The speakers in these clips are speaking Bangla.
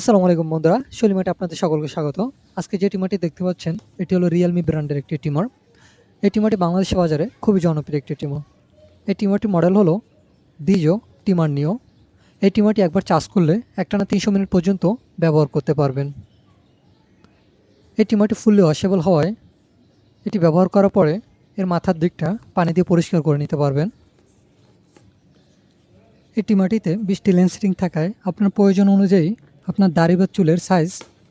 আসসালামু আলাইকুম বন্ধুরা শলিমাটে আপনাদের সকলকে স্বাগত। আজকে যে টিমারটি দেখতে পাচ্ছেন, এটি হলো রিয়েলমি ব্র্যান্ডের একটি টিমার। এই টিমারটি বাংলাদেশ বাজারে খুবই জনপ্রিয় একটি টিমার। এই টিমারটির মডেল হলো ডিজো টিমার নিও এই টিমারটি একবার চার্জ করলে একটানা তিনশো মিনিট পর্যন্ত ব্যবহার করতে পারবেন। এই টিমারটি ফুললি ওয়াশেবল হওয়ায় এটি ব্যবহার করার পরে এর মাথার দিকটা পানি দিয়ে পরিষ্কার করে নিতে পারবেন। এই টিমাটিতে বৃষ্টি লেন্সিং থাকায় আপনার প্রয়োজন অনুযায়ী আপনার দাড়ি বা চুলের সাইজ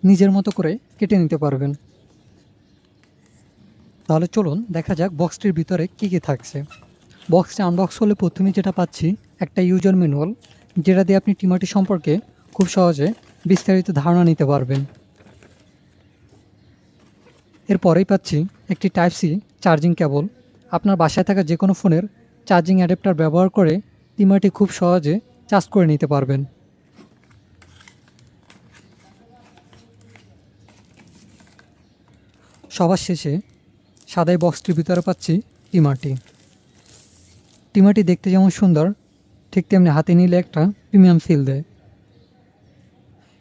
নিজের মতো করে কেটে নিতে পারবেন। তাহলে চলুন দেখা যাক বক্সটির ভিতরে কী কী থাকছে। বক্সটি আনবক্স হলে প্রথমেই যেটা পাচ্ছি, একটা ইউজার ম্যানুয়াল যেটা দিয়ে আপনি টিমাটি সম্পর্কে খুব সহজে বিস্তারিত ধারণা নিতে পারবেন। এরপরেই পাচ্ছি একটি টাইপ সি চার্জিং কেবল আপনার বাসায় থাকা যে কোনো ফোনের চার্জিং অ্যাডাপ্টার ব্যবহার করে টিমারটি খুব সহজে চার্জ করে নিতে পারবেন। সবার শেষে সাদাই বক্সটির ভিতরে পাচ্ছি টিমারটি টিমারটি দেখতে যেমন সুন্দর, ঠিক তেমনি হাতে নিলে একটা প্রিমিয়াম ফিল দেয়।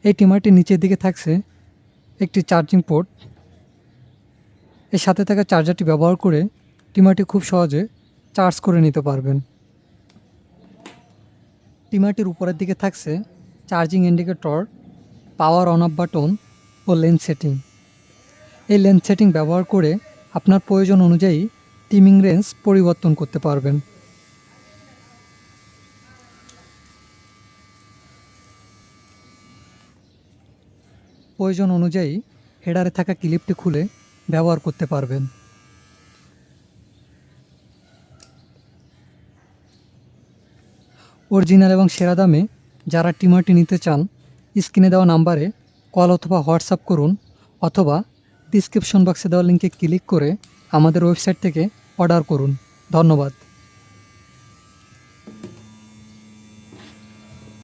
এই টিমারটির নিচের দিকে থাকছে একটি চার্জিং পোর্ট এর সাথে থাকা চার্জারটি ব্যবহার করে টিমারটি খুব সহজে চার্জ করে নিতে পারবেন। টিমারটির উপরের দিকে থাকছে charging indicator power on off button O lens setting এই লেন্স সেটিং ব্যবহার করে আপনার প্রয়োজন অনুযায়ী টিমিং রেঞ্জ পরিবর্তন করতে পারবেন। প্রয়োজন অনুযায়ী হেডারে থাকা ক্লিপটি খুলে ব্যবহার করতে পারবেন। অরিজিনাল এবং সেরা দামে যারা টিমারটি নিতে চান, স্ক্রিনে দেওয়া নাম্বারে কল অথবা হোয়াটসঅ্যাপ করুন অথবা ডিসক্রিপশন বক্সে দেওয়া লিঙ্কে ক্লিক করে আমাদের ওয়েবসাইট থেকে অর্ডার করুন। ধন্যবাদ।